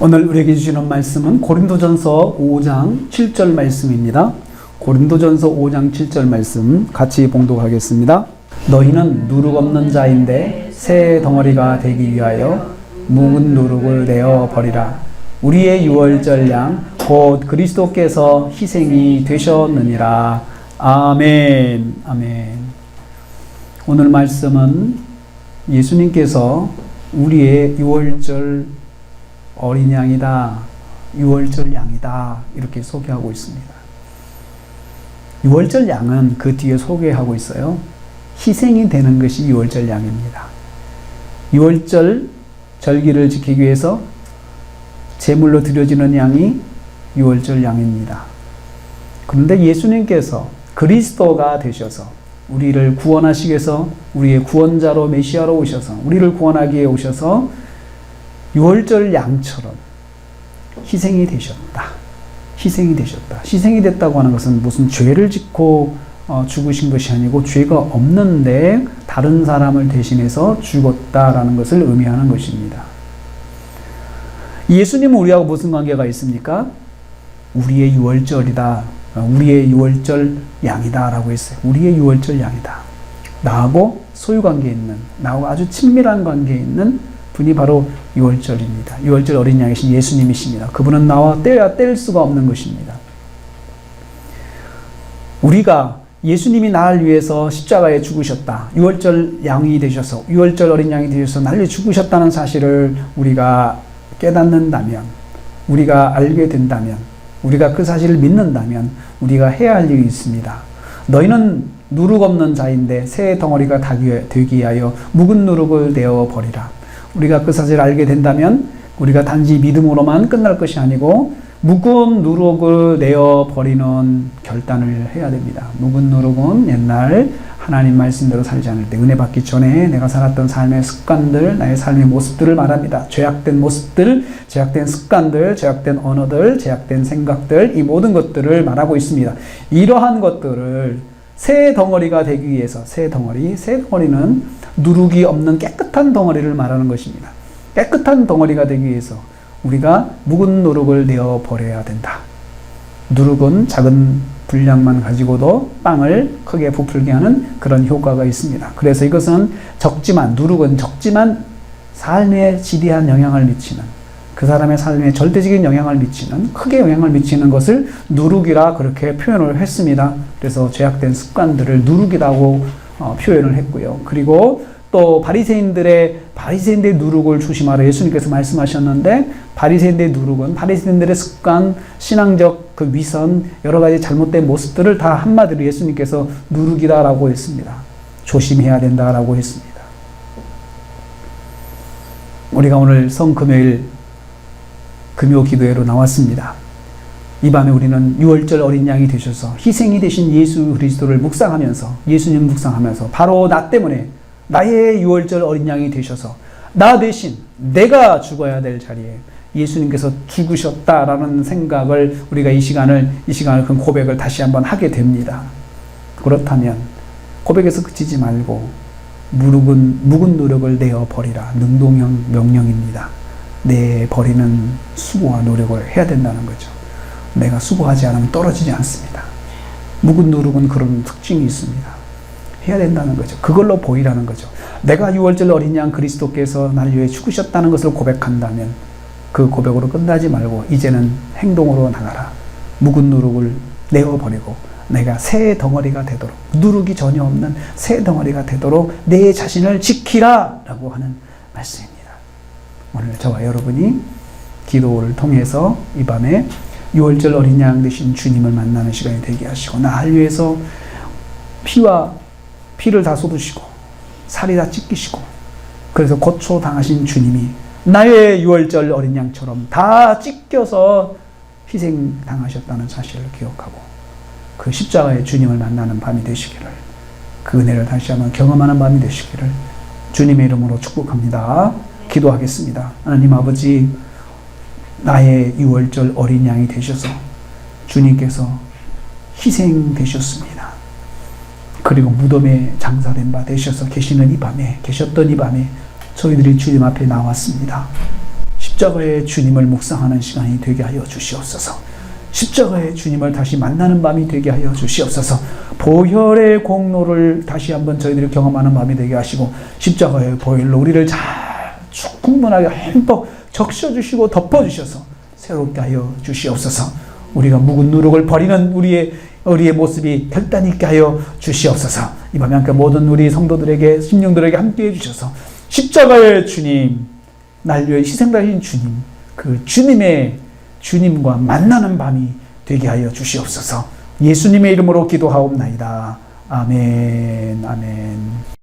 오늘 우리에게 주시는 말씀은 고린도전서 5장 7절 말씀입니다. 고린도전서 5장 7절 말씀 같이 봉독하겠습니다. 너희는 누룩 없는 자인데 새 덩어리가 되기 위하여 묵은 누룩을 내어 버리라. 우리의 유월절 양 곧 그리스도께서 희생이 되셨느니라. 아멘. 아멘. 오늘 말씀은 예수님께서 우리의 유월절 어린 양이다. 유월절 양이다. 이렇게 소개하고 있습니다. 유월절 양은 그 뒤에 소개하고 있어요. 희생이 되는 것이 유월절 양입니다. 유월절 절기를 지키기 위해서 제물로 드려지는 양이 유월절 양입니다. 그런데 예수님께서 그리스도가 되셔서 우리를 구원하시기 위해서 우리의 구원자로 메시아로 오셔서 우리를 구원하기 위해 오셔서 유월절 양처럼 희생이 되셨다. 희생이 되셨다. 희생이 됐다고 하는 것은 무슨 죄를 짓고 어, 죽으신 것이 아니고 죄가 없는데 다른 사람을 대신해서 죽었다라는 것을 의미하는 것입니다. 예수님은 우리하고 무슨 관계가 있습니까? 우리의 유월절이다. 어, 우리의 유월절 양이다라고 했어요. 우리의 유월절 양이다. 나하고 소유 관계 있는, 나하고 아주 친밀한 관계 있는 분이 바로 유월절입니다. 유월절 어린 양이신 예수님이십니다. 그분은 나와 떼야 뗄 수가 없는 것입니다. 우리가 예수님이 나를 위해서 십자가에 죽으셨다. 유월절 양이 되셔서, 유월절 어린 양이 되셔서 나를 죽으셨다는 사실을 우리가 깨닫는다면, 우리가 알게 된다면, 우리가 그 사실을 믿는다면, 우리가 해야 할 일이 있습니다. 너희는 누룩 없는 자인데 새 덩어리가 되기 위하여 묵은 누룩을 내어 버리라. 우리가 그 사실을 알게 된다면 우리가 단지 믿음으로만 끝날 것이 아니고 묵은 누룩을 내어 버리는 결단을 해야 됩니다. 묵은 누룩은 옛날 하나님 말씀대로 살지 않을 때 은혜 받기 전에 내가 살았던 삶의 습관들, 나의 삶의 모습들을 말합니다. 죄악된 모습들, 죄악된 습관들, 죄악된 언어들, 죄악된 생각들, 이 모든 것들을 말하고 있습니다. 이러한 것들을 새 덩어리가 되기 위해서 새 덩어리, 새 덩어리는 누룩이 없는 깨끗한 덩어리를 말하는 것입니다. 깨끗한 덩어리가 되기 위해서 우리가 묵은 누룩을 내어 버려야 된다. 누룩은 작은 분량만 가지고도 빵을 크게 부풀게 하는 그런 효과가 있습니다. 그래서 이것은 적지만 누룩은 적지만 삶에 지대한 영향을 미치는 그 사람의 삶에 절대적인 영향을 미치는 크게 영향을 미치는 것을 누룩이라 그렇게 표현을 했습니다. 그래서 죄악된 습관들을 누룩이라고 어, 표현을 했고요. 그리고 또 바리새인들의 바리새인들의 누룩을 조심하라 예수님께서 말씀하셨는데 바리새인들의 누룩은 바리새인들의 습관, 신앙적 그 위선, 여러 가지 잘못된 모습들을 다 한마디로 예수님께서 누룩이다라고 했습니다. 조심해야 된다라고 했습니다. 우리가 오늘 성금요일 금요 기도회로 나왔습니다. 이 밤에 우리는 6월절 어린 양이 되셔서 희생이 되신 예수 그리스도를 묵상하면서 예수님 묵상하면서 바로 나 때문에 나의 6월절 어린 양이 되셔서 나 대신 내가 죽어야 될 자리에 예수님께서 죽으셨다라는 생각을 우리가 이 시간을 이 시간을 그 고백을 다시 한번 하게 됩니다. 그렇다면 고백에서 그치지 말고 무룩은 묵은 노력을 내어 버리라 능동형 명령입니다. 내 버리는 수고와 노력을 해야 된다는 거죠. 내가 수고하지 않으면 떨어지지 않습니다. 묵은 누룩은 그런 특징이 있습니다. 해야 된다는 거죠. 그걸로 보이라는 거죠. 내가 6월절 어린 양 그리스도께서 날 위해 죽으셨다는 것을 고백한다면 그 고백으로 끝나지 말고 이제는 행동으로 나가라. 묵은 누룩을 내어버리고 내가 새 덩어리가 되도록 누룩이 전혀 없는 새 덩어리가 되도록 내 자신을 지키라 라고 하는 말씀입니다. 오늘 저와 여러분이 기도를 통해서 이 밤에 6월절 어린 양 되신 주님을 만나는 시간이 되게 하시고 나를 위해서 피와 피를 다 쏟으시고 살이 다 찢기시고 그래서 고초 당하신 주님이 나의 6월절 어린 양처럼 다 찢겨서 희생 당하셨다는 사실을 기억하고 그 십자가의 주님을 만나는 밤이 되시기를 그 은혜를 다시 한번 경험하는 밤이 되시기를 주님의 이름으로 축복합니다. 기도하겠습니다. 하나님 아버지 나의 6월절 어린 양이 되셔서 주님께서 희생되셨습니다. 그리고 무덤에 장사된 바 되셔서 계시는 이 밤에 계셨던 이 밤에 저희들이 주님 앞에 나왔습니다. 십자가의 주님을 묵상하는 시간이 되게 하여 주시옵소서. 십자가의 주님을 다시 만나는 밤이 되게 하여 주시옵소서. 보혈의 공로를 다시 한번 저희들이 경험하는 밤이 되게 하시고 십자가의 보혈로 우리를 잘 충분하게 흠뻑 적셔 주시고 덮어 주셔서 새롭게 하여 주시옵소서. 우리가 묵은 누룩을 버리는 우리의 우리의 모습이 결단 있게 하여 주시옵소서. 이 밤에 함께 모든 우리 성도들에게 심령들에게 함께 해 주셔서 십자가의 주님, 날 위해 희생하신 주님, 그 주님의 주님과 만나는 밤이 되게 하여 주시옵소서. 예수님의 이름으로 기도하옵나이다. 아멘. 아멘.